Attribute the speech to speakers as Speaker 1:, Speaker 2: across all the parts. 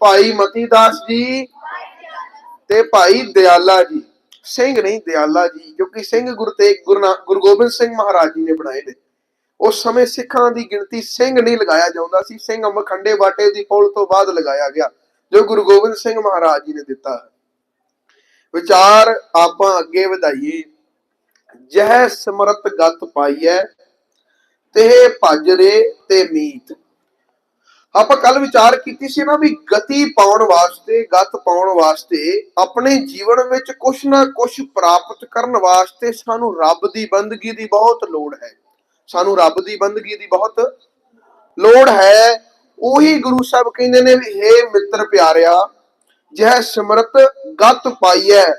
Speaker 1: ਭਾਈ ਮਤੀ ਦਾਸ ਜੀ ਤੇ ਭਾਈ ਦਿਆਲਾ ਜੀ। ਸਿੰਘ ਨਹੀਂ, ਦਿਆਲਾ ਜੀ, ਕਿਉਂਕਿ ਸਿੰਘ ਗੁਰੂ ਤੇਗ ਗੁਰੂ ਗੋਬਿੰਦ ਸਿੰਘ ਮਹਾਰਾਜ ਜੀ ਨੇ ਬਣਾਏ ਨੇ। ਉਸ ਸਮੇਂ ਸਿੱਖਾਂ ਦੀ ਗਿਣਤੀ ਸਿੰਘ ਨਹੀਂ ਲਗਾਇਆ ਜਾਂਦਾ ਸੀ। ਸਿੰਘ ਮਖੰਡੇ ਬਾਟੇ ਦੀ ਪੌਲ ਤੋਂ ਬਾਅਦ ਲਗਾਇਆ ਗਿਆ, ਜੋ ਗੁਰੂ ਗੋਬਿੰਦ ਸਿੰਘ ਮਹਾਰਾਜ ਜੀ ਨੇ ਦਿੱਤਾ। ਵਿਚਾਰ ਆਪਾਂ ਅੱਗੇ ਵਧਾਈਏ। ਜਹ ਸਮਰਤ ਗਤ ਪਾਈਐ, ਤੇ ਭਜਰੇ ਤੇ ਮੀਤ। ਆਪਾਂ ਕੱਲ ਵਿਚਾਰ ਕੀਤੀ ਸੀ ਨਾ ਵੀ ਗਤੀ ਪਾਉਣ ਵਾਸਤੇ, ਗਤ ਪਾਉਣ ਵਾਸਤੇ ਆਪਣੇ ਜੀਵਨ ਵਿੱਚ ਕੁਛ ਨਾ ਕੁਛ ਪ੍ਰਾਪਤ ਕਰਨ ਵਾਸਤੇ ਸਾਨੂੰ ਰੱਬ ਦੀ ਬੰਦਗੀ ਦੀ ਬਹੁਤ ਲੋੜ ਹੈ। ਸਾਨੂੰ ਰੱਬ ਦੀ ਬੰਦਗੀ ਦੀ ਬਹੁਤ ਲੋੜ ਹੈ। ਉਹੀ ਗੁਰੂ ਸਾਹਿਬ ਕਹਿੰਦੇ ਨੇ ਵੀ, ਹੇ ਮਿੱਤਰ ਪਿਆਰਿਆ, ਜਹ ਸਿਮਰਤ ਗਤ ਪਾਈਐ,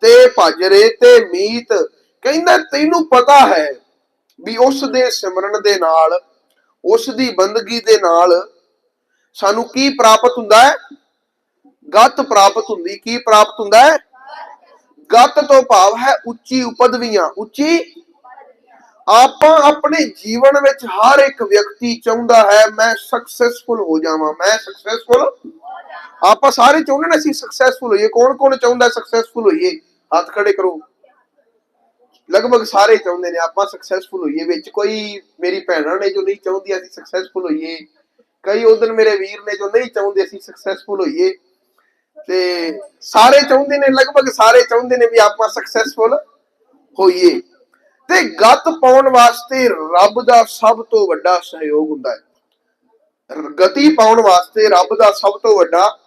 Speaker 1: ਤੇ ਭਜਰੇ ਤੇ ਮੀਤ। ਕਹਿੰਦਾ, ਤੈਨੂੰ ਪਤਾ ਹੈ ਵੀ ਉਸ ਦੇ ਸਿਮਰਨ ਦੇ ਨਾਲ, ਉਸ ਦੀ ਬੰਦਗੀ ਦੇ ਨਾਲ ਸਾਨੂੰ ਕੀ ਪ੍ਰਾਪਤ ਹੁੰਦਾ ਹੈ? ਗਤ ਪ੍ਰਾਪਤ ਹੁੰਦੀ, ਕੀ ਪ੍ਰਾਪਤ ਹੁੰਦਾ ਹੈ? ਗਤ ਤੋਂ ਭਾਵ ਹੈ ਉੱਚੀ ਉਪਦਵੀਆਂ, ਉੱਚੀ ਆਪਾਂ ਆਪਣੇ ਜੀਵਨ ਵਿੱਚ ਹਰ ਇੱਕ ਵਿਅਕਤੀ ਚਾਹੁੰਦਾ ਹੈ ਮੈਂ ਸਕਸੈਸਫੁਲ ਹੋ ਜਾਵਾਂ, ਮੈਂ ਸਕਸੈਸਫੁਲ ਆਪਾਂ ਸਾਰੇ ਚਾਹੁੰਦੇ ਨੇ ਅਸੀਂ ਸਕਸੈਸਫੁਲ ਹੋਈਏ ਕੌਣ ਕੌਣ ਚਾਹੁੰਦਾ ਸਕਸੈਸਫੁਲ ਹੋਈਏ? ਹੱਥ ਖੜੇ ਕਰੋ। ਲਗਭਗ ਸਾਰੇ ਚਾਹੁੰਦੇ ਨੇ ਆਪਾਂ ਸਕਸੈਸਫੁਲ ਹੋਈਏ, ਵਿੱਚ ਕੋਈ ਮੇਰੀ ਭੈਣਾਂ ਨੇ ਜੋ ਨਹੀਂ ਚਾਹੁੰਦੀ ਅਸੀਂ ਸਕਸੈਸਫੁਲ ਹੋਈਏ। ਕਈ ਉਦੋਂ ਮੇਰੇ ਵੀਰ ਨੇ ਜੋ ਨਹੀਂ ਚਾਹੁੰਦੇ, ਅਸੀਂ ਸਕਸੈਸਫੁਲ ਹੋਈਏ। ਤੇ ਸਾਰੇ ਚਾਹੁੰਦੇ ਨੇ, ਲਗਭਗ ਸਾਰੇ ਚਾਹੁੰਦੇ ਨੇ ਵੀ ਆਪਾਂ ਸਕਸੈਸਫੁਲ ਹੋਈਏ। ਤੇ ਗੱਤ ਪਾਉਣ ਵਾਸਤੇ ਰੱਬ ਦਾ ਸਭ ਤੋਂ ਵੱਡਾ ਸਹਿਯੋਗ ਹੁੰਦਾ ਹੈ। ਗਤੀ ਪਾਉਣ ਵਾਸਤੇ ਰੱਬ ਦਾ ਸਭ ਤੋਂ ਵੱਡਾ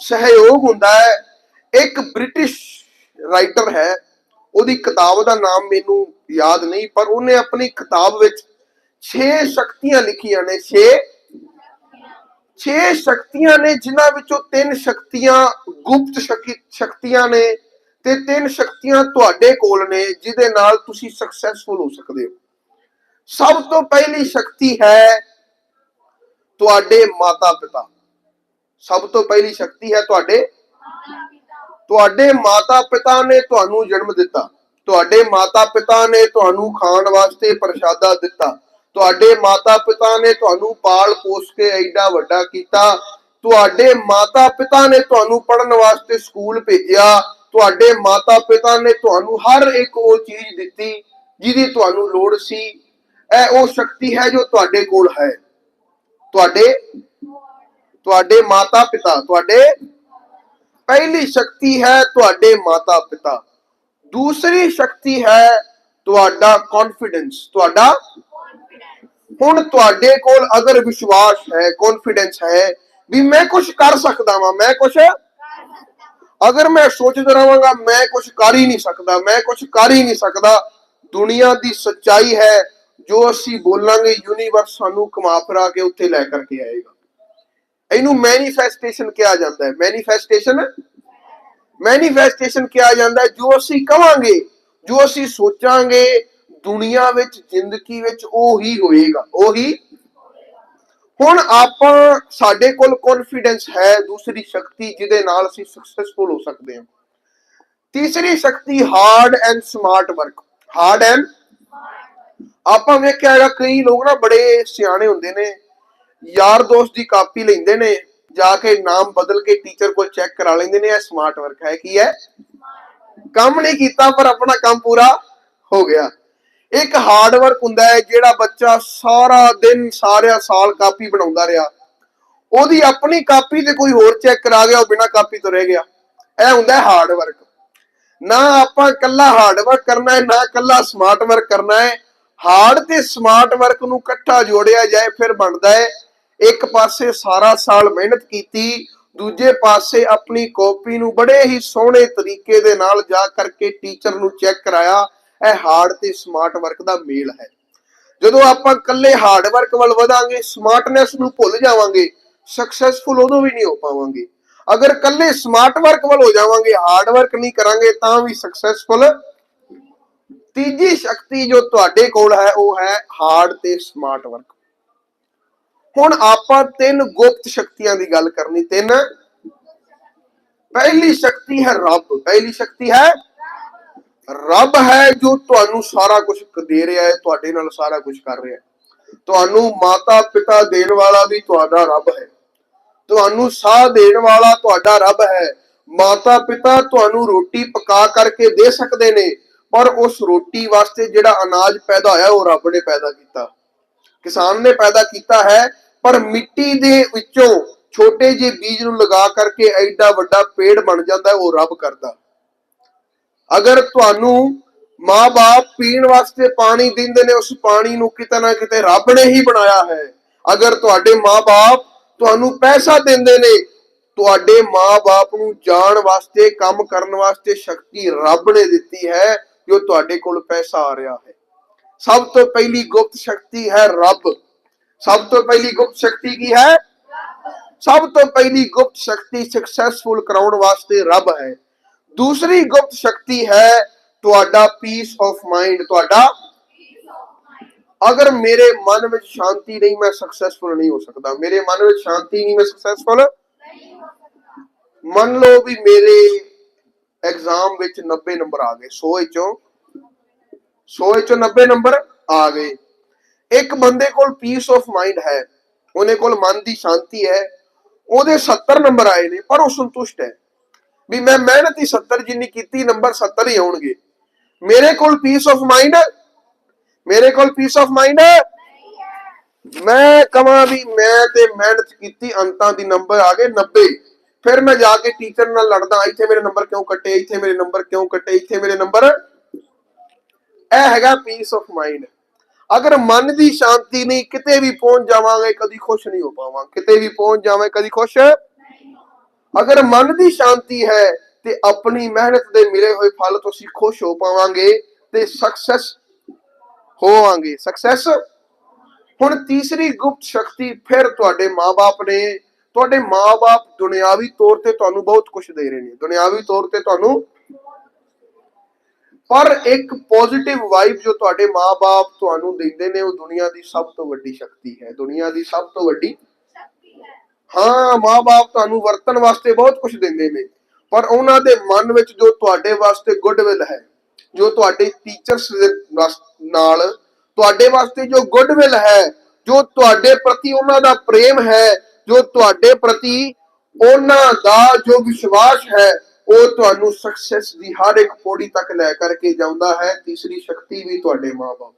Speaker 1: ਸਹਿਯੋਗ ਹੁੰਦਾ ਹੈ। ਇੱਕ ਬ੍ਰਿਟਿਸ਼ ਰਾਈਟਰ ਹੈ, ਉਹਦੀ ਕਿਤਾਬ ਦਾ ਨਾਮ ਮੈਨੂੰ ਯਾਦ ਨਹੀਂ, ਪਰ ਉਹਨੇ ਆਪਣੀ ਕਿਤਾਬ ਵਿੱਚ 6 ਸ਼ਕਤੀਆਂ ਲਿਖੀਆਂ ਨੇ 6 ਛੇ ਸ਼ਕਤੀਆਂ ਨੇ, ਜਿਨ੍ਹਾਂ ਵਿੱਚੋਂ ਤਿੰਨ ਸ਼ਕਤੀਆਂ ਗੁਪਤ ਸ਼ਕਤੀਆਂ ਨੇ ਤੇ ਤਿੰਨ ਸ਼ਕਤੀਆਂ ਤੁਹਾਡੇ ਕੋਲ ਨੇ, ਜਿਹਦੇ ਨਾਲ ਤੁਸੀਂ ਸਕਸੈਸਫੁਲ ਹੋ ਸਕਦੇ ਹੋ। ਸਭ ਤੋਂ ਪਹਿਲੀ ਸ਼ਕਤੀ ਹੈ ਤੁਹਾਡੇ ਮਾਤਾ ਪਿਤਾ ਸਭ ਤੋਂ ਪਹਿਲੀ ਸ਼ਕਤੀ ਹੈ ਤੁਹਾਡੇ ਤੁਹਾਡੇ ਮਾਤਾ ਪਿਤਾ ਨੇ ਤੁਹਾਨੂੰ ਜਨਮ ਦਿੱਤਾ। ਤੁਹਾਡੇ ਮਾਤਾ ਪਿਤਾ ਨੇ ਤੁਹਾਨੂੰ ਖਾਣ ਵਾਸਤੇ ਪ੍ਰਸ਼ਾਦਾ ਦਿੱਤਾ। ਤੁਹਾਡੇ ਮਾਤਾ ਪਿਤਾ ਨੇ ਤੁਹਾਨੂੰ ਪਾਲ ਪੋਸ ਕੇ ਐਡਾ ਵੱਡਾ ਕੀਤਾ। ਤੁਹਾਡੇ ਮਾਤਾ ਪਿਤਾ ਨੇ ਤੁਹਾਨੂੰ ਪੜਨ ਵਾਸਤੇ ਸਕੂਲ ਭੇਜਿਆ। ਤੁਹਾਡੇ ਮਾਤਾ ਪਿਤਾ ਨੇ ਤੁਹਾਨੂੰ ਹਰ ਇੱਕ ਉਹ ਚੀਜ਼ ਦਿੱਤੀ ਜਿਹਦੀ ਤੁਹਾਨੂੰ ਲੋੜ ਸੀ। ਇਹ ਉਹ ਸ਼ਕਤੀ ਹੈ ਜੋ ਤੁਹਾਡੇ ਕੋਲ ਹੈ। ਤੁਹਾਡੇ ਤੁਹਾਡੇ ਮਾਤਾ ਪਿਤਾ ਤੁਹਾਡੇ ਪਹਿਲੀ ਸ਼ਕਤੀ ਹੈ ਤੁਹਾਡੇ ਮਾਤਾ ਪਿਤਾ ਦੂਸਰੀ ਸ਼ਕਤੀ ਹੈ ਤੁਹਾਡਾ ਕੌਨਫੀਡੈਂਸ ਤੁਹਾਡਾ ਹੁਣ ਤੁਹਾਡੇ ਕੋਲ ਅਗਰ ਵਿਸ਼ਵਾਸ ਹੈ ਕੌਨਫੀਡੈਂਸ ਹੈ, ਵੀ ਮੈਂ ਕੁਝ ਕਰ ਸਕਦਾ ਵਾਂ, ਮੈਂ ਕੁਝ ਅਗਰ ਮੈਂ ਸੋਚਦਾ ਰਹਾਂਗਾ, ਮੈਂ ਕੁਝ ਕਰ ਹੀ ਨਹੀਂ ਸਕਦਾ, ਮੈਂ ਕੁਝ ਕਰ ਹੀ ਨਹੀਂ ਸਕਦਾ, ਦੁਨੀਆ ਦੀ ਸੱਚਾਈ ਹੈ, ਜੋ ਅਸੀਂ ਬੋਲਾਂਗੇ ਯੂਨੀਵਰਸ ਸਾਨੂੰ ਕਮਾ ਫਰਾ ਕੇ ਉੱਥੇ ਲੈ ਕਰਕੇ ਆਏਗਾ। ਇਹਨੂੰ ਮੈਨੀਫੈਸਟੇਸ਼ਨ ਕਿਹਾ ਜਾਂਦਾ ਹੈ। ਮੈਨੀਫੈਸਟੇਸ਼ਨ ਮੈਨੀਫੈਸਟੇਸ਼ਨ ਕਿਹਾ ਜਾਂਦਾ ਹੈ, ਜੋ ਅਸੀਂ ਕਵਾਂਗੇ, ਜੋ ਅਸੀਂ ਸੋਚਾਂਗੇ ਦੁਨੀਆ ਵਿੱਚ, ਜ਼ਿੰਦਗੀ ਵਿੱਚ ਉਹੀ ਹੋਏਗਾ, ਉਹੀ। ਹੁਣ ਆਪਾਂ, ਸਾਡੇ ਕੋਲ ਕੌਨਫੀਡੈਂਸ ਹੈ ਦੂਸਰੀ ਸ਼ਕਤੀ ਜਿਹਦੇ ਨਾਲ ਅਸੀਂ ਸਕਸੈਸਫੁਲ ਹੋ ਸਕਦੇ ਹਾਂ। ਤੀਸਰੀ ਸ਼ਕਤੀ hard and smart work hard and ਆਪਾਂ ਵੇਖਿਆ ਹੈਗਾ, ਕਈ ਲੋਕ ਨਾ ਬੜੇ ਸਿਆਣੇ ਹੁੰਦੇ ਨੇ, ਯਾਰ ਦੋਸਤ ਦੀ ਕਾਪੀ ਲੈਂਦੇ ਨੇ, ਜਾ ਕੇ ਨਾਮ ਬਦਲ ਕੇ ਟੀਚਰ ਕੋਲ ਚੈੱਕ ਕਰਾ ਲੈਂਦੇ ਨੇ, ਇਹ ਸਮਾਰਟ ਵਰਕ ਹੈ। ਕੀ ਹੈ? ਕੰਮ ਨਹੀਂ ਕੀਤਾ, ਪਰ ਆਪਣਾ ਕੰਮ ਪੂਰਾ ਹੋ ਗਿਆ। ਇੱਕ ਹਾਰਡ ਵਰਕ ਹੁੰਦਾ ਹੈ ਜਿਹੜਾ ਬੱਚਾ ਸਾਰਾ ਦਿਨ, ਸਾਰਿਆ ਸਾਲ ਕਾਪੀ ਬਣਾਉਂਦਾ ਰਿਹਾ। ਉਹਦੀ ਆਪਣੀ ਕਾਪੀ ਤੇ ਕੋਈ ਹੋਰ ਚੈੱਕ ਕਰਾ ਗਿਆ, ਉਹ ਬਿਨਾ ਕਾਪੀ ਤੋਂ ਰਹਿ ਗਿਆ। ਇਹ ਹੁੰਦਾ ਹੈ ਹਾਰਡ ਵਰਕ ਨਾ ਆਪਾਂ ਕੱਲਾ ਹਾਰਡ ਵਰਕ ਕਰਨਾ ਹੈ, ਨਾ ਕੱਲਾ ਸਮਾਰਟ ਵਰਕ ਕਰਨਾ ਹੈ। ਹਾਰਡ ਤੇ ਸਮਾਰਟ ਵਰਕ ਨੂੰ ਇਕੱਠਾ ਜੋੜਿਆ ਜਾਏ, ਫਿਰ ਬਣਦਾ ਹੈ, ਇੱਕ ਪਾਸੇ ਸਾਰਾ ਸਾਲ ਮਿਹਨਤ ਕੀਤੀ, ਦੂਜੇ ਪਾਸੇ ਆਪਣੀ ਕਾਪੀ ਨੂੰ ਬੜੇ ਹੀ ਸੋਹਣੇ ਤਰੀਕੇ ਦੇ ਨਾਲ ਜਾ ਕਰਕੇ ਟੀਚਰ ਨੂੰ ਚੈੱਕ ਕਰਾਇਆ। ਇਹ ਹਾਰਡ ਤੇ ਸਮਾਰਟ ਵਰਕ ਦਾ ਮੇਲ ਹੈ। ਜਦੋਂ ਆਪਾਂ ਇਕੱਲੇ ਹਾਰਡ ਵਰਕ ਵੱਲ ਵਧਾਂਗੇ ਸਮਾਰਟਨੈਸ ਨੂੰ ਭੁੱਲ ਜਾਵਾਂਗੇ ਸਕਸੈਸਫੁਲ ਉਦੋਂ ਵੀ ਨਹੀਂ ਹੋ ਪਾਵਾਂਗੇ। ਅਗਰ ਇਕੱਲੇ ਸਮਾਰਟ ਵਰਕ ਵੱਲ ਹੋ ਜਾਵਾਂਗੇ ਹਾਰਡ ਵਰਕ ਨਹੀਂ ਕਰਾਂਗੇ, ਤਾਂ ਵੀ ਸਕਸੈਸਫੁਲ ਤੀਜੀ ਸ਼ਕਤੀ ਜੋ ਤੁਹਾਡੇ ਕੋਲ ਹੈ, ਉਹ ਹੈ ਹਾਰਡ ਤੇ ਸਮਾਰਟ ਵਰਕ ਹੁਣ ਆਪਾਂ ਤਿੰਨ ਗੁਪਤ ਸ਼ਕਤੀਆਂ ਦੀ ਗੱਲ ਕਰਨੀ। ਤਿੰਨ, ਪਹਿਲੀ ਸ਼ਕਤੀ ਹੈ ਰੱਬ, ਪਹਿਲੀ ਸ਼ਕਤੀ ਹੈ ਰੱਬ ਹੈ ਜੋ ਤੁਹਾਨੂੰ ਸਾਰਾ ਕੁਝ ਦੇ ਰਿਹਾ ਹੈ, ਤੁਹਾਡੇ ਨਾਲ ਸਾਰਾ ਕੁਝ ਕਰ ਰਿਹਾ ਹੈ। ਤੁਹਾਨੂੰ ਮਾਤਾ ਪਿਤਾ ਦੇਣ ਵਾਲਾ ਵੀ ਤੁਹਾਡਾ ਰੱਬ ਹੈ। ਤੁਹਾਨੂੰ ਸਾਹ ਦੇਣ ਵਾਲਾ ਤੁਹਾਡਾ ਰੱਬ ਹੈ। ਮਾਤਾ ਪਿਤਾ ਤੁਹਾਨੂੰ ਰੋਟੀ ਪਕਾ ਕਰਕੇ ਦੇ ਸਕਦੇ ਨੇ, ਪਰ ਉਸ ਰੋਟੀ ਵਾਸਤੇ ਜਿਹੜਾ ਅਨਾਜ ਪੈਦਾ ਹੋਇਆ, ਉਹ ਰੱਬ ਨੇ ਪੈਦਾ ਕੀਤਾ। ਕਿਸਾਨ ਨੇ ਪੈਦਾ ਕੀਤਾ ਹੈ, ਪਰ ਮਿੱਟੀ ਦੇ ਵਿੱਚੋਂ ਛੋਟੇ ਜਿਹੇ ਬੀਜ ਨੂੰ ਲਗਾ ਕਰਕੇ ਐਡਾ ਵੱਡਾ ਪੇੜ ਬਣ ਜਾਂਦਾ, ਉਹ ਰੱਬ ਕਰਦਾ। ਅਗਰ ਤੁਹਾਨੂੰ ਮਾਂ-ਬਾਪ ਪੀਣ ਵਾਸਤੇ ਪਾਣੀ ਦਿੰਦੇ ਨੇ, ਉਸ ਪਾਣੀ ਨੂੰ ਕਿਤੇ ਨਾ ਕਿਤੇ ਰੱਬ ਨੇ ਹੀ ਬਣਾਇਆ ਹੈ। ਅਗਰ ਤੁਹਾਡੇ ਮਾਂ-ਬਾਪ ਤੁਹਾਨੂੰ ਪੈਸਾ ਦਿੰਦੇ ਨੇ, ਤੁਹਾਡੇ ਮਾਂ-ਬਾਪ ਨੂੰ ਜਾਣ ਵਾਸਤੇ, ਕੰਮ ਕਰਨ ਵਾਸਤੇ ਸ਼ਕਤੀ ਰੱਬ ਨੇ ਦਿੱਤੀ ਹੈ ਜੋ ਤੁਹਾਡੇ ਕੋਲ ਪੈਸਾ ਆ ਰਿਹਾ ਹੈ। ਸਭ ਤੋਂ ਪਹਿਲੀ ਗੁਪਤ ਸ਼ਕਤੀ ਹੈ ਰੱਬ। ਸਭ ਤੋਂ ਪਹਿਲੀ ਗੁਪਤ ਸ਼ਕਤੀ ਕੀ ਹੈ? ਸਭ ਤੋਂ ਪਹਿਲੀ ਗੁਪਤ ਸ਼ਕਤੀ ਸਕਸੈਸਫੁਲ ਕਰਾਉਣ ਵਾਸਤੇ ਰੱਬ ਹੈ। ਦੂਸਰੀ ਗੁਪਤ ਸ਼ਕਤੀ ਹੈ ਤੁਹਾਡਾ ਪੀਸ ਆਫ ਮਾਈਂਡ ਤੁਹਾਡਾ ਅਗਰ ਮੇਰੇ ਮਨ ਵਿੱਚ ਸ਼ਾਂਤੀ ਨਹੀਂ, ਮੈਂ ਸਕਸੈਸਫੁਲ ਨਹੀਂ ਹੋ ਸਕਦਾ। ਮੇਰੇ ਮਨ ਵਿੱਚ ਸ਼ਾਂਤੀ ਨਹੀਂ, ਮੈਂ ਸਕਸੈਸਫੁਲ ਮੰਨ ਲਓ ਵੀ ਮੇਰੇ ਐਗਜ਼ਾਮ ਵਿੱਚ 90 ਨੰਬਰ ਆ ਗਏ। 100 ਵਿੱਚੋਂ 100 ਵਿੱਚੋਂ 90 ਨੰਬਰ ਆ ਗਏ। ਇੱਕ ਬੰਦੇ ਕੋਲ ਪੀਸ ਆਫ ਮਾਈਂਡ ਹੈ, ਉਹਨੇ ਕੋਲ ਮਨ ਦੀ ਸ਼ਾਂਤੀ ਹੈ, ਉਹਦੇ 70 ਨੰਬਰ ਆਏ ਨੇ, ਪਰ ਉਹ ਸੰਤੁਸ਼ਟ ਹੈ। ਵੀ ਮੈਂ ਮਿਹਨਤ ਹੀ 70 ਜਿੰਨੀ ਕੀਤੀ ਨੰਬਰ 70 ਹੀ ਆਉਣਗੇ। ਮੇਰੇ ਕੋਲ ਪੀਸ ਆਫ ਮਾਈਂਡ ਮੇਰੇ ਕੋਲ ਪੀਸ ਆਫ ਮਾਈਂਡ ਮੈਂ ਕਹਾਂ ਵੀ ਮੈਂ ਤੇ ਮਿਹਨਤ ਕੀਤੀ, ਅੰਤਾਂ ਦੀ ਨੰਬਰ ਆ ਗਏ 90 ਫਿਰ ਮੈਂ ਜਾ ਕੇ ਟੀਚਰ ਨਾਲ ਲੜਦਾ, ਇੱਥੇ ਮੇਰੇ ਨੰਬਰ ਕਿਉਂ ਕੱਟੇ, ਇੱਥੇ ਮੇਰੇ ਨੰਬਰ ਕਿਉਂ ਕੱਟੇ, ਇੱਥੇ ਮੇਰੇ ਨੰਬਰ ਇਹ ਹੈਗਾ ਪੀਸ ਆਫ ਮਾਈਂਡ ਅਗਰ ਮਨ ਦੀ ਸ਼ਾਂਤੀ ਨਹੀਂ, ਕਿਤੇ ਵੀ ਪਹੁੰਚ ਜਾਵਾਂਗੇ, ਕਦੀ ਖੁਸ਼ ਨਹੀਂ ਹੋ ਪਾਵਾਂਗੇ। ਕਿਤੇ ਵੀ ਪਹੁੰਚ ਜਾਵਾਂਗੇ, ਕਦੀ ਖੁਸ਼ ਅਗਰ ਮਨ ਦੀ ਸ਼ਾਂਤੀ ਹੈ ਤੇ ਆਪਣੀ ਮਿਹਨਤ ਦੇ ਮਿਲੇ ਹੋਏ ਫਲ ਤੋਂ ਅਸੀਂ ਖੁਸ਼ ਹੋ ਪਾਵਾਂਗੇ ਤੇ ਸਕਸੈਸ ਹੋਵਾਂਗੇ। ਸਕਸੈਸ ਹੁਣ ਤੀਸਰੀ ਗੁਪਤ ਸ਼ਕਤੀ ਫਿਰ ਤੁਹਾਡੇ ਮਾਪੇ ਨੇ, ਤੁਹਾਡੇ ਮਾਪੇ ਦੁਨਿਆਵੀ ਤੌਰ ਤੇ ਤੁਹਾਨੂੰ ਬਹੁਤ ਕੁਝ ਦੇ ਰਹੇ ਨੇ। ਦੁਨਿਆਵੀ ਤੌਰ ਤੇ ਤੁਹਾਨੂੰ ਪਰ ਇੱਕ ਪੋਜ਼ਿਟਿਵ ਵਾਈਬ ਜੋ ਤੁਹਾਡੇ ਮਾਪੇ ਤੁਹਾਨੂੰ ਦਿੰਦੇ ਨੇ, ਉਹ ਦੁਨੀਆ ਦੀ ਸਭ ਤੋਂ ਵੱਡੀ ਸ਼ਕਤੀ ਹੈ। ਦੁਨੀਆ ਦੀ ਸਭ ਤੋਂ ਵੱਡੀ ਹਾਂ ਮਾਪੇ ਤੁਹਾਨੂੰ ਵਰਤਣ ਵਾਸਤੇ ਬਹੁਤ ਕੁਝ ਦਿੰਦੇ ਨੇ। ਪਰ ਉਹਨਾਂ ਦੇ ਮਨ ਵਿੱਚ ਜੋ ਤੁਹਾਡੇ ਵਾਸਤੇ ਗੁੱਡਵਿਲ ਹੈ, ਜੋ ਤੁਹਾਡੇ ਟੀਚਰਸ ਨਾਲ ਤੁਹਾਡੇ ਵਾਸਤੇ ਜੋ ਗੁੱਡਵਿਲ ਹੈ, ਜੋ ਤੁਹਾਡੇ ਪ੍ਰਤੀ ਉਹਨਾਂ ਦਾ ਪ੍ਰੇਮ ਹੈ, ਜੋ ਤੁਹਾਡੇ ਪ੍ਰਤੀ ਉਹਨਾਂ ਦਾ ਜੋ ਵਿਸ਼ਵਾਸ ਹੈ, ਉਹ ਤੁਹਾਨੂੰ ਸਕਸੈਸ ਦੀ ਹਰ ਇੱਕ ਪੌੜੀ ਤੱਕ ਲੈ ਕਰਕੇ ਜਾਂਦਾ ਹੈ, ਤੀਸਰੀ ਸ਼ਕਤੀ ਵੀ ਤੁਹਾਡੇ ਮਾਪੇ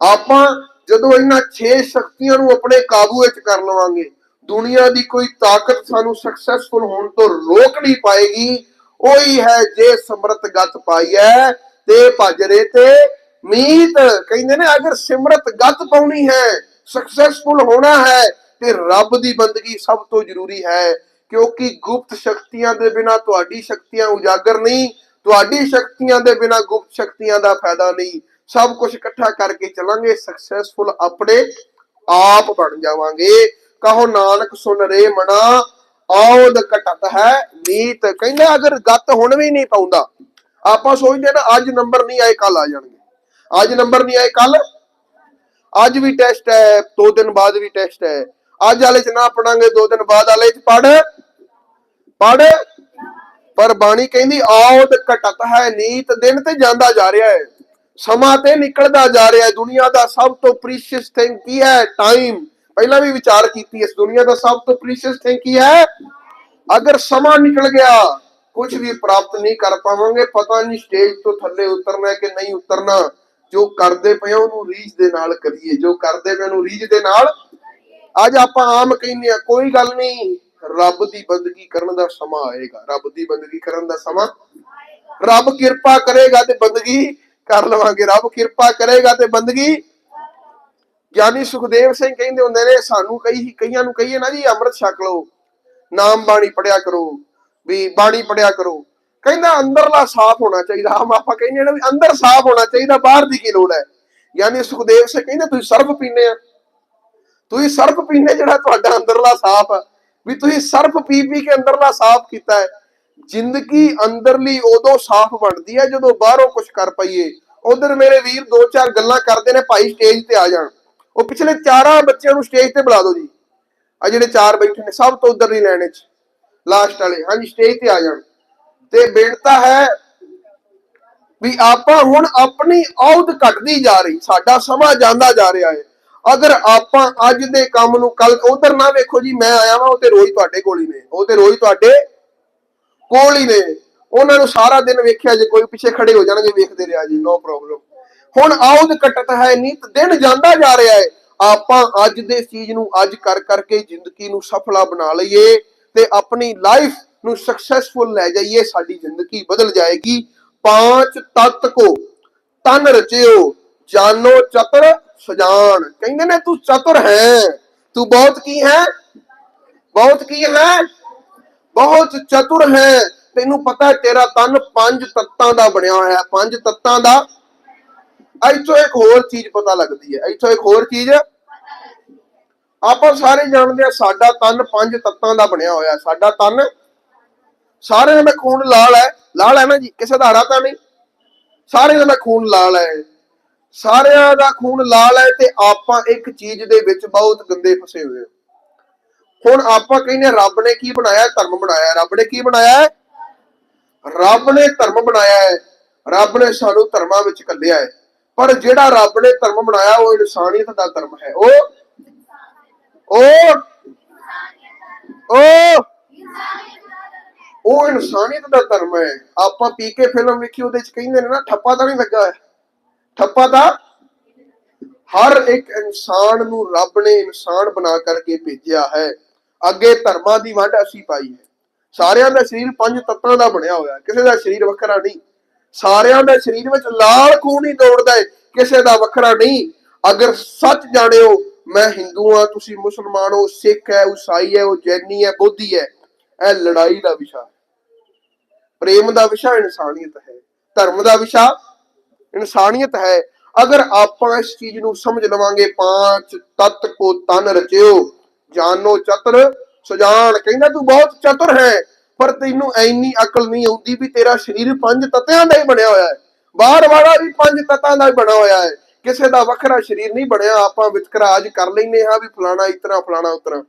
Speaker 1: ਆਪਾਂ ਜਦੋਂ ਇਹਨਾਂ 6 ਸ਼ਕਤੀਆਂ ਨੂੰ ਆਪਣੇ ਕਾਬੂ ਵਿੱਚ ਕਰ ਲਵਾਂਗੇ ਦੁਨੀਆ ਦੀ ਕੋਈ ਤਾਕਤ ਸਾਨੂੰ ਸਕਸੈਸਫੁਲ ਹੋਣ ਤੋਂ ਰੋਕ ਨਹੀਂ ਪਾਏਗੀ, ਉਹੀ ਹੈ ਜੇ ਸਮਰਤ ਗਤ ਪਾਈ ਹੈ, ਤੇ ਭਜਰੇ ਤੇ ਮੀਤ, ਕਹਿੰਦੇ ਨੇ ਅਗਰ ਸਿਮਰਤ ਗਤ ਪਾਉਣੀ ਹੈ ਸਕਸੈਸਫੁਲ ਹੋਣਾ ਹੈ, ਤੇ ਰੱਬ ਦੀ ਬੰਦਗੀ ਸਭ ਤੋਂ ਜ਼ਰੂਰੀ ਹੈ, ਕਿਉਂਕਿ ਗੁਪਤ ਸ਼ਕਤੀਆਂ ਦੇ ਬਿਨਾ ਤੁਹਾਡੀ ਸ਼ਕਤੀਆਂ ਉਜਾਗਰ ਨਹੀਂ, ਤੁਹਾਡੀ ਸ਼ਕਤੀਆਂ ਦੇ ਬਿਨਾ ਗੁਪਤ ਸ਼ਕਤੀਆਂ ਦਾ ਫਾਇਦਾ ਨਹੀਂ, ਸਭ ਕੁਝ ਇਕੱਠਾ ਕਰਕੇ ਚੱਲਾਂਗੇ ਸਕਸੈਸਫੁਲ ਆਪਣੇ ਆਪ ਬਣ ਜਾਵਾਂਗੇ। ਕਹੋ ਨਾਨਕ ਸੁਨ ਰੇ ਮਨਾ ਆਉਦ ਘਟਤ ਹੈ ਨੀਤ। ਕਹਿੰਦੇ ਅਗਰ ਗੱਤ ਹੁਣ ਵੀ ਨਹੀਂ ਪਾਉਂਦਾ, ਆਪਾਂ ਸੋਚਦੇ ਨਾ, ਅੱਜ ਨੰਬਰ ਨਹੀਂ ਆਏ ਕੱਲ ਆ ਜਾਣਗੇ। ਅੱਜ ਨੰਬਰ ਨਹੀਂ ਆਏ ਕੱਲ ਅੱਜ ਵੀ ਟੈਸਟ ਹੈ, ਦੋ ਦਿਨ ਬਾਅਦ ਵੀ ਟੈਸਟ ਹੈ। ਅੱਜ ਵਾਲੇ ਚ ਨਾ ਪੜਾਂਗੇ, ਦੋ ਦਿਨ ਬਾਅਦ ਵਾਲੇ ਚ ਪੜ ਪੜ ਪਰ ਬਾਣੀ ਕਹਿੰਦੀ ਆਉਦ ਘਟਤ ਹੈ ਨੀਤ, ਦਿਨ ਤੇ ਜਾਂਦਾ ਜਾ ਰਿਹਾ ਹੈ, ਸਮਾਂ ਤੇ ਨਿਕਲਦਾ ਜਾ ਰਿਹਾ ਹੈ। ਦੁਨੀਆ ਦਾ ਸਭ ਤੋਂ ਪ੍ਰੀਸ਼ੀਅਸ ਥਿੰਗ ਕੀ ਹੈ? ਟਾਈਮ ਪਹਿਲਾਂ ਵੀ ਵਿਚਾਰ ਕੀਤੀ ਇਸ ਦੁਨੀਆ ਦਾ ਸਭ ਤੋਂ ਪ੍ਰੀਸ਼ੀਅਸ ਥਿੰਗ ਕੀ ਹੈ? ਅਗਰ ਸਮਾਂ ਨਿਕਲ ਗਿਆ, ਕੁਝ ਵੀ ਪ੍ਰਾਪਤ ਨਹੀਂ ਕਰ ਪਾਵਾਂਗੇ, ਪਤਾ ਨਹੀਂ ਸਟੇਜ ਤੋਂ ਥੱਲੇ ਉਤਰਨਾ ਕਿ ਨਹੀਂ ਉਤਰਨਾ। ਜੋ ਕਰਦੇ ਪਏ ਉਹਨੂੰ ਰੀਝ ਦੇ ਨਾਲ ਕਰੀਏ। ਜੋ ਕਰਦੇ ਪਏ ਉਹਨੂੰ ਰੀਝ ਦੇ ਨਾਲ। ਅੱਜ ਆਪਾਂ ਆਮ ਕਹਿੰਦੇ ਆ, ਕੋਈ ਗੱਲ ਨਹੀਂ, ਰੱਬ ਦੀ ਬੰਦਗੀ ਕਰਨ ਦਾ ਸਮਾਂ ਆਏਗਾ। ਰੱਬ ਦੀ ਬੰਦਗੀ ਕਰਨ ਦਾ ਸਮਾਂ ਰੱਬ ਕਿਰਪਾ ਕਰੇਗਾ ਤੇ ਬੰਦਗੀ ਕਰ ਲਵਾਂਗੇ। ਰੱਬ ਕਿਰਪਾ ਕਰੇਗਾ ਤੇ ਬੰਦਗੀ ਗਿਆਨੀ ਸੁਖਦੇਵ ਸਿੰਘ ਕਹਿੰਦੇ ਹੁੰਦੇ ਨੇ, ਸਾਨੂੰ ਕਈ ਕਈਆਂ ਨੂੰ ਕਹੀਏ ਨਾ ਜੀ, ਅੰਮ੍ਰਿਤ ਛਕ ਲਓ, ਨਾਮ ਬਾਣੀ ਪੜਿਆ ਕਰੋ, ਵੀ ਬਾਣੀ ਪੜਿਆ ਕਰੋ। ਕਹਿੰਦਾ ਅੰਦਰਲਾ ਸਾਫ਼ ਹੋਣਾ ਚਾਹੀਦਾ। ਆਮ ਆਪਾਂ ਕਹਿੰਦੇ ਨੇ ਵੀ ਅੰਦਰ ਸਾਫ਼ ਹੋਣਾ ਚਾਹੀਦਾ, ਬਾਹਰ ਦੀ ਕੀ ਲੋੜ ਹੈ? ਯਾਨੀ ਸੁਖਦੇਵ ਸਿੰਘ ਕਹਿੰਦੇ, ਤੁਸੀਂ ਸਰਫ ਪੀਂਦੇ ਆ। ਤੁਸੀਂ ਸਰਫ ਪੀਨੇ ਜਿਹੜਾ ਤੁਹਾਡਾ ਅੰਦਰਲਾ ਸਾਫ਼ ਆ। ਵੀ ਤੁਸੀਂ ਸਰਫ ਪੀ ਪੀ ਕੇ ਅੰਦਰਲਾ ਸਾਫ਼ ਕੀਤਾ ਹੈ। ਜ਼ਿੰਦਗੀ ਅੰਦਰਲੀ ਉਦੋਂ ਸਾਫ਼ ਬਣਦੀ ਹੈ ਜਦੋਂ ਬਾਹਰੋਂ ਕੁਝ ਕਰ ਪਈਏ। ਉਧਰ ਮੇਰੇ ਵੀਰ ਦੋ ਚਾਰ ਗੱਲਾਂ ਕਰਦੇ ਨੇ, ਭਾਈ ਸਟੇਜ ਤੇ ਆ ਜਾਣ। ਉਹ ਪਿਛਲੇ ਚਾਰਾਂ ਬੱਚਿਆਂ ਨੂੰ ਸਟੇਜ ਤੇ ਬੁਲਾ ਦਿਓ ਜੀ। ਆ ਜਿਹੜੇ ਚਾਰ ਬੈਠੇ ਨੇ, ਸਭ ਤੋਂ ਉਧਰ ਲੈਣੇ ਚ ਲਾਸਟ ਵਾਲੇ। ਹਾਂਜੀ ਸਟੇਜ ਤੇ ਆ ਜਾਣ। ਤੇ ਬੇਨਤਾ ਹੈ ਵੀ ਆਪਾਂ ਹੁਣ ਆਪਣੀ ਔਦ ਘਟਦੀ ਜਾ ਰਹੀ। ਸਾਡਾ ਸਮਾਂ ਜਾਂਦਾ ਜਾ ਰਿਹਾ ਹੈ। ਅਗਰ ਆਪਾਂ ਅੱਜ ਦੇ ਕੰਮ ਨੂੰ ਕੱਲ, ਉਧਰ ਨਾ ਵੇਖੋ ਜੀ, ਮੈਂ ਆਇਆ ਵਾਂ, ਉਹ ਤੇ ਰੋਜ਼ ਤੁਹਾਡੇ ਕੋਲ ਹੀ ਨੇ। ਉਹ ਤੇ ਰੋਜ਼ ਤੁਹਾਡੇ ਕੋਲ ਹੀ ਨੇ। ਉਹਨਾਂ ਨੂੰ ਸਾਰਾ ਦਿਨ ਵੇਖਿਆ ਜੇ ਕੋਈ ਪਿੱਛੇ ਖੜੇ ਹੋ ਜਾਣਗੇ, ਵੇਖਦੇ ਰਿਹਾ ਜੀ ਨੋ ਪ੍ਰੋਬਲਮ ਹੁਣ ਆਉਦ ਕਟਤ ਹੈ ਨੀਤ ਦਿਨ ਜਾਂਦਾ ਜਾ ਰਿਹਾ ਹੈ। ਆਪਾਂ ਅੱਜ ਦੇ ਚੀਜ਼ ਨੂੰ ਅੱਜ ਕਰ ਕਰਕੇ ਜ਼ਿੰਦਗੀ ਨੂੰ ਸਫਲਾ ਬਣਾ ਲਈਏ ਤੇ ਆਪਣੀ ਲਾਈਫ ਨੂੰ ਸਕਸੈਸਫੁਲ ਲੈ ਜਾਈਏ, ਸਾਡੀ ਜ਼ਿੰਦਗੀ ਬਦਲ ਜਾਏਗੀ। ਪਾਂਚ ਤਤ ਕੋ ਤਨ ਰਚਿਓ, ਜਾਨੋ ਚਤੁਰ ਸਜਾਨ। ਕਹਿੰਦੇ ਨੇ ਤੂੰ ਚਤੁਰ ਹੈ। ਤੂੰ ਬਹੁਤ ਕੀ ਹੈ? ਬਹੁਤ ਕੀ ਹੈ? ਬਹੁਤ ਚਤੁਰ ਹੈ। ਤੈਨੂੰ ਪਤਾ ਤੇਰਾ ਤਨ ਪੰਜ ਤੱਤਾਂ ਦਾ ਬਣਿਆ ਹੋਇਆ ਹੈ। ਪੰਜ ਤੱਤਾਂ ਦਾ ਇੱਥੋਂ ਇੱਕ ਹੋਰ ਚੀਜ਼ ਪਤਾ ਲੱਗਦੀ ਹੈ ਇੱਥੋਂ ਇੱਕ ਹੋਰ ਚੀਜ਼। ਆਪਾਂ ਸਾਰੇ ਜਾਣਦੇ ਆ ਸਾਡਾ ਤਨ ਪੰਜ ਤੱਤਾਂ ਦਾ ਬਣਿਆ ਹੋਇਆ ਸਾਡਾ ਤਨ ਸਾਰਿਆਂ ਦਾ ਖੂਨ ਲਾਲ ਹੈ ਲਾਲ ਹੈ ਨਾ ਜੀ ਕਿਸੇ ਦਾ ਹਰਾ ਤਾਂ ਨਹੀਂ। ਸਾਰਿਆਂ ਦਾ ਖੂਨ ਲਾਲ ਹੈ। ਸਾਰਿਆਂ ਦਾ ਖੂਨ ਲਾਲ ਹੈ ਤੇ ਆਪਾਂ ਇੱਕ ਚੀਜ਼ ਦੇ ਵਿੱਚ ਬਹੁਤ ਗੰਦੇ ਫਸੇ ਹੋਏ ਹੁਣ ਆਪਾਂ ਕਹਿੰਦੇ ਹਾਂ, ਰੱਬ ਨੇ ਕੀ ਬਣਾਇਆ ਧਰਮ ਬਣਾਇਆ। ਰੱਬ ਨੇ ਕੀ ਬਣਾਇਆ? ਹੈ ਰੱਬ ਨੇ ਧਰਮ ਬਣਾਇਆ ਹੈ। ਰੱਬ ਨੇ ਸਾਨੂੰ ਧਰਮਾਂ ਵਿੱਚ ਕੱਢਿਆ ਹੈ। ਪਰ ਜਿਹੜਾ ਰੱਬ ਨੇ ਧਰਮ ਬਣਾਇਆ, ਉਹ ਇਨਸਾਨੀਅਤ ਦਾ ਧਰਮ ਹੈ। ਉਹ ਉਹ ਉਹ ਉਹ ਇਨਸਾਨੀਅਤ ਦਾ ਧਰਮ ਹੈ। ਆਪਾਂ ਪੀ ਕੇ ਫਿਲਮ ਵੇਖੀ, ਉਹਦੇ ਚ ਕਹਿੰਦੇ ਨੇ ਨਾ, ਠੱਪਾ ਤਾਂ ਨਹੀਂ ਲੱਗਾ ਹੈ। ਠੱਪਾ ਤਾਂ ਹਰ ਇੱਕ ਇਨਸਾਨ ਨੂੰ ਰੱਬ ਨੇ ਇਨਸਾਨ ਬਣਾ ਕਰਕੇ ਭੇਜਿਆ ਹੈ। ਅੱਗੇ ਧਰਮਾਂ ਦੀ ਵੰਡ ਅਸੀਂ ਪਾਈ ਹੈ। ਸਾਰਿਆਂ ਦਾ ਸਰੀਰ ਪੰਜ ਤੱਤਾਂ ਦਾ ਬਣਿਆ ਹੋਇਆ। ਕਿਸੇ ਦਾ ਸਰੀਰ ਵੱਖਰਾ ਨਹੀਂ। ਸਾਰਿਆਂ ਦੇ ਸਰੀਰ ਵਿੱਚ ਲਾਲ ਖੂਨ ਹੀ ਦੌੜਦਾ ਹੈ ਕਿਸੇ ਦਾ ਵੱਖਰਾ ਨਹੀਂ। ਅਗਰ ਸੱਚ ਜਾਣਿਓ, ਮੈਂ ਹਿੰਦੂ ਹਾਂ, ਤੁਸੀਂ ਮੁਸਲਮਾਨ ਹੋ, ਸਿੱਖ ਹੈ ਈਸਾਈ ਹੈ, ਉਹ ਜੈਨੀ ਹੈ, ਬੋਧੀ ਹੈ, ਇਹ ਲੜਾਈ ਦਾ ਵਿਸ਼ਾ ਪ੍ਰੇਮ ਦਾ ਵਿਸ਼ਾ, ਇਨਸਾਨੀਅਤ ਹੈ। ਧਰਮ ਦਾ ਵਿਸ਼ਾ, ਇਨਸਾਨੀਅਤ ਹੈ। ਅਗਰ ਆਪਾਂ ਇਸ ਚੀਜ਼ ਨੂੰ ਸਮਝ ਲਵਾਂਗੇ, ਪਾਂਚ ਤਤ ਕੋ ਤਨ ਰਚਿਓ, ਜਾਨੋ ਚਤੁਰ, ਸੁਜਾਨ, ਕਹਿੰਦਾ ਤੂੰ ਬਹੁਤ ਚਤੁਰ ਹੈ। ਪਰ ਤੈਨੂੰ ਐਨੀ ਅਕਲ ਨਹੀਂ ਆਉਂਦੀ ਵੀ ਤੇਰਾ ਸਰੀਰ ਪੰਜ ਤੱਤਾਂ ਦਾ ਹੀ ਬਣਿਆ ਹੋਇਆ ਹੈ। ਬਾਹਰ ਵਾਲਾ ਵੀ ਪੰਜ ਤੱਤਾਂ ਦਾ ਹੀ ਬਣਿਆ ਹੋਇਆ ਹੈ। ਕਿਸੇ ਦਾ ਵੱਖਰਾ ਸਰੀਰ ਨਹੀਂ ਬਣਿਆ, ਆਪਾਂ ਵਿਤਕਰਾ ਅੱਜ ਕਰ ਲੈਨੇ ਹਾਂ ਵੀ ਫਲਾਣਾ ਇਤਨਾ ਫਲਾਣਾ ਉਤਰਾ।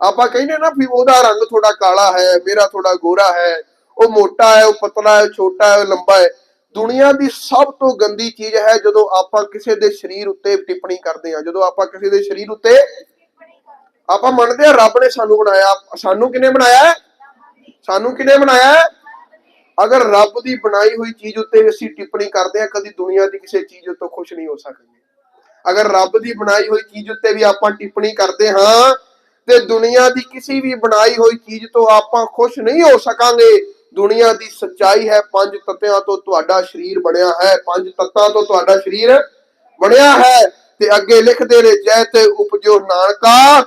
Speaker 1: ਆਪਾਂ ਕਹਿੰਦੇ ਨਾ ਵੀ ਉਹਦਾ ਰੰਗ ਥੋੜਾ ਕਾਲਾ ਹੈ, ਮੇਰਾ ਥੋੜਾ ਗੋਰਾ ਹੈ। ਉਹ ਮੋਟਾ ਹੈ, ਉਹ ਪਤਲਾ ਹੈ ਛੋਟਾ ਹੈ, ਉਹ ਲੰਬਾ ਹੈ। ਦੁਨੀਆ ਦੀ ਸਭ ਤੋਂ ਗੰਦੀ ਚੀਜ਼ ਹੈ ਜਦੋਂ ਆਪਾਂ ਕਿਸੇ ਦੇ ਸਰੀਰ ਉੱਤੇ ਟਿੱਪਣੀ ਕਰਦੇ ਹਾਂ। ਜਦੋਂ ਆਪਾਂ ਕਿਸੇ ਦੇ ਸਰੀਰ ਉੱਤੇ, ਆਪਾਂ ਮੰਨਦੇ ਆ ਰੱਬ ਨੇ ਸਾਨੂੰ ਬਣਾਇਆ। ਸਾਨੂੰ ਕਿਨੇ ਬਣਾਇਆ? ਹੈ? ਸਾਨੂੰ ਕਿਨੇ ਬਣਾਇਆ ਅਗਰ ਰੱਬ ਦੀ ਬਣਾਈ ਹੋਈ ਚੀਜ਼ ਉੱਤੇ ਅਸੀਂ ਟਿੱਪਣੀ ਕਰਦੇ ਆ ਕਦੀ ਦੁਨੀਆ ਦੀ ਕਿਸੇ ਚੀਜ਼ ਉੱਤੇ ਖੁਸ਼ ਨਹੀਂ ਹੋ ਸਕਦੇ। ਅਗਰ ਰੱਬ ਦੀ ਬਣਾਈ ਹੋਈ ਚੀਜ਼ ਉੱਤੇ ਵੀ ਆਪਾਂ ਟਿੱਪਣੀ ਕਰਦੇ ਹਾਂ, ਤੇ ਦੁਨੀਆ ਦੀ ਕਿਸੇ ਵੀ ਬਣਾਈ ਹੋਈ ਚੀਜ਼ ਤੋਂ ਆਪਾਂ ਖੁਸ਼ ਨਹੀਂ ਹੋ ਸਕਾਂਗੇ। ਦੁਨੀਆ ਦੀ ਸੱਚਾਈ ਹੈ, ਪੰਜ ਤੱਤਿਆਂ ਤੋਂ ਤੁਹਾਡਾ ਸਰੀਰ ਬਣਿਆ ਹੈ। ਪੰਜ ਤੱਤਾਂ ਤੋਂ ਤੁਹਾਡਾ ਸਰੀਰ ਬਣਿਆ ਹੈ। ਤੇ ਅੱਗੇ ਲਿਖਦੇ ਨੇ, ਜੈ ਤੇ ਉਪਜੋ ਨਾਨਕਾ।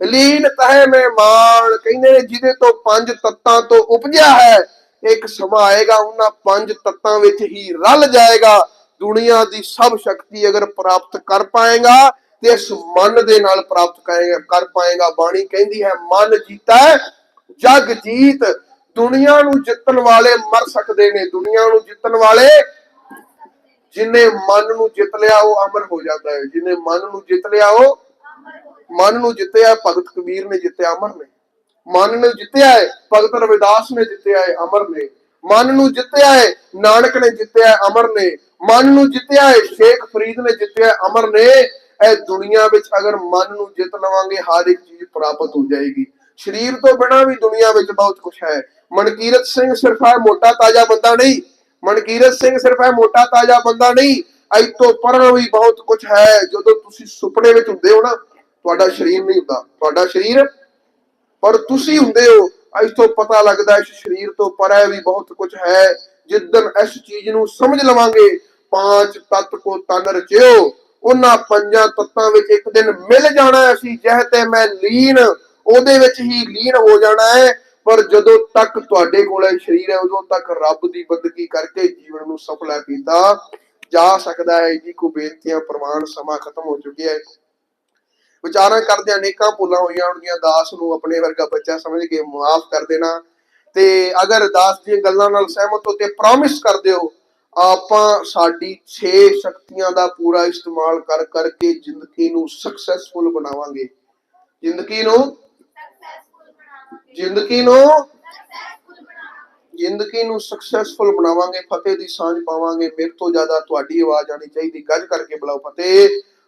Speaker 1: ਲੀਨ ਤਹਿ ਮਹਿਮਾਨ, ਕਹਿੰਦੇ ਨੇ ਜਿਹਦੇ ਤੋਂ ਪੰਜ ਤੱਤਾਂ ਤੋਂ ਉਪਜਿਆ ਹੈ, ਇੱਕ ਸਮਾਂ ਆਏਗਾ, ਉਹਨਾਂ ਪੰਜ ਤੱਤਾਂ ਵਿੱਚ ਹੀ ਰਲ ਜਾਏਗਾ। ਦੁਨੀਆ ਦੀ ਸਭ ਸ਼ਕਤੀ ਅਗਰ ਪ੍ਰਾਪਤ ਕਰ ਪਾਏਗਾ, ਤੇ ਇਸ ਮਨ ਦੇ ਨਾਲ ਪ੍ਰਾਪਤ ਕਰੇਗਾ ਕਰ ਪਾਏਗਾ। ਬਾਣੀ ਕਹਿੰਦੀ ਹੈ, ਮਨ ਜੀਤਾ ਜਗ ਜੀਤ। ਦੁਨੀਆ ਨੂੰ ਜਿੱਤਣ ਵਾਲੇ ਮਰ ਸਕਦੇ ਨੇ। ਦੁਨੀਆ ਨੂੰ ਜਿੱਤਣ ਵਾਲੇ ਜਿਨੇ ਮਨ ਨੂੰ ਜਿੱਤ ਲਿਆ, ਉਹ ਅਮਰ ਹੋ ਜਾਂਦਾ ਹੈ। ਜਿਨੇ ਮਨ ਨੂੰ ਜਿੱਤ ਲਿਆ, ਉਹ ਮਨ ਨੂੰ ਜਿੱਤਿਆ ਭਗਤ ਕਬੀਰ ਨੇ ਜਿੱਤਿਆ ਅਮਰ ਨੇ। ਮਨ ਨੂੰ ਜਿੱਤਿਆ ਹੈ, ਭਗਤ ਰਵਿਦਾਸ ਨੇ ਜਿੱਤਿਆ ਹੈ, ਅਮਰ ਨੇ। ਮਨ ਨੂੰ ਜਿੱਤਿਆ ਹੈ, ਨਾਨਕ ਨੇ ਜਿੱਤਿਆ ਅਮਰ ਨੇ। ਮਨ ਨੂੰ ਜਿੱਤਿਆ ਹੈ, ਸ਼ੇਖ ਫਰੀਦ ਨੇ ਜਿੱਤਿਆ ਅਮਰ ਨੇ। ਇਹ ਦੁਨੀਆ ਵਿੱਚ ਅਗਰ ਮਨ ਨੂੰ ਜਿੱਤ ਲਵਾਂਗੇ, ਹਰ ਇੱਕ ਚੀਜ਼ ਪ੍ਰਾਪਤ ਹੋ ਜਾਏਗੀ। ਸਰੀਰ ਤੋਂ ਬਿਨਾਂ ਵੀ ਦੁਨੀਆ ਵਿੱਚ ਬਹੁਤ ਕੁਝ ਹੈ। ਮਨਕੀਰਤ ਸਿੰਘ ਸਿਰਫ ਹੈ ਮੋਟਾ ਤਾਜ਼ਾ ਬੰਦਾ ਨਹੀਂ। ਮਨਕੀਰਤ ਸਿੰਘ ਸਿਰਫ ਹੈ ਮੋਟਾ ਤਾਜ਼ਾ ਬੰਦਾ ਨਹੀਂ। ਅੱਜ ਤੋਂ ਪਰਾਂ ਵੀ ਬਹੁਤ ਕੁਝ ਹੈ। ਜਦੋਂ ਤੁਸੀਂ ਸੁਪਨੇ ਵਿੱਚ ਹੁੰਦੇ ਹੋ ਨਾ ਤੁਹਾਡਾ ਸਰੀਰ ਨਹੀਂ ਹੁੰਦਾ, ਤੁਹਾਡਾ ਸਰੀਰ, ਪਰ ਤੁਸੀਂ ਹੁੰਦੇ ਹੋ ਅੱਜ ਤੋਂ ਪਤਾ ਲੱਗਦਾ ਇਸ ਸਰੀਰ ਤੋਂ ਪਰੇ ਵੀ ਬਹੁਤ ਕੁਝ ਹੈ ਜਿੱਦਨ ਇਸ ਚੀਜ਼ ਨੂੰ ਸਮਝ ਲਵਾਂਗੇ, ਪਾਂਚ ਤਤ ਕੋ ਤਨ ਰਚਿਓ, ਉਹਨਾਂ ਪੰਜਾਂ ਤੱਤਾਂ ਵਿੱਚ ਇੱਕ ਦਿਨ ਮਿਲ ਜਾਣਾ ਅਸੀਂ, ਜਹ ਤੇ ਮੈਂ ਲੀਨ, ਉਹਦੇ ਵਿੱਚ ਹੀ ਲੀਨ ਹੋ ਜਾਣਾ ਹੈ, ਪਰ ਜਦੋਂ ਤੱਕ ਤੁਹਾਡੇ ਕੋਲ ਇਹ ਸਰੀਰ ਹੈ, ਉਦੋਂ ਤੱਕ ਰੱਬ ਦੀ ਬੰਦਗੀ ਕਰਕੇ ਜੀਵਨ ਨੂੰ ਸਫਲਾ ਕੀਤਾ ਜਾ ਸਕਦਾ ਹੈ। ਜੀ ਕੋ ਬੇਨਤੀਆਂ ਪ੍ਰਮਾਣ ਸਮਾਂ ਖਤਮ ਹੋ ਚੁੱਕਿਆ ਹੈ। ਵਿਚਾਰਾਂ ਕਰਦੇ ਅਨੇਕਾਂ ਭੁੱਲਾਂ ਹੋਈਆਂ ਹੋਣਗੀਆਂ। ਦਾਸ ਨੂੰ ਆਪਣੇ ਵਰਗਾ ਬੱਚਾ ਸਮਝ ਕੇ ਮਾਫ ਕਰ ਦੇਣਾ। ਤੇ ਅਗਰ ਦਾਸ ਦੀਆਂ ਗੱਲਾਂ ਨਾਲ ਸਹਿਮਤ ਹੋ ਤੇ ਪ੍ਰੋਮਿਸ ਕਰ ਦਿਓ ਆਪਾਂ ਸਾਡੀ 6 ਸ਼ਕਤੀਆਂ ਦਾ ਪੂਰਾ ਇਸਤੇਮਾਲ ਕਰ ਕਰਕੇ ਜ਼ਿੰਦਗੀ ਨੂੰ ਸਕਸੈਸਫੁਲ ਬਣਾਵਾਂਗੇ। ਜ਼ਿੰਦਗੀ ਨੂੰ ਜ਼ਿੰਦਗੀ ਨੂੰ ਜ਼ਿੰਦਗੀ ਨੂੰ ਸਕਸੈਸਫੁਲ ਬਣਾਵਾਂਗੇ ਫਤਿਹ ਦੀ ਸਾਂਝ ਪਾਵਾਂਗੇ। ਮੇਰੇ ਤੋਂ ਜ਼ਿਆਦਾ ਤੁਹਾਡੀ ਆਵਾਜ਼ ਆਣੀ ਚਾਹੀਦੀ। ਗੱਜ ਕਰਕੇ ਬੁਲਾਓ ਫਤਿਹ।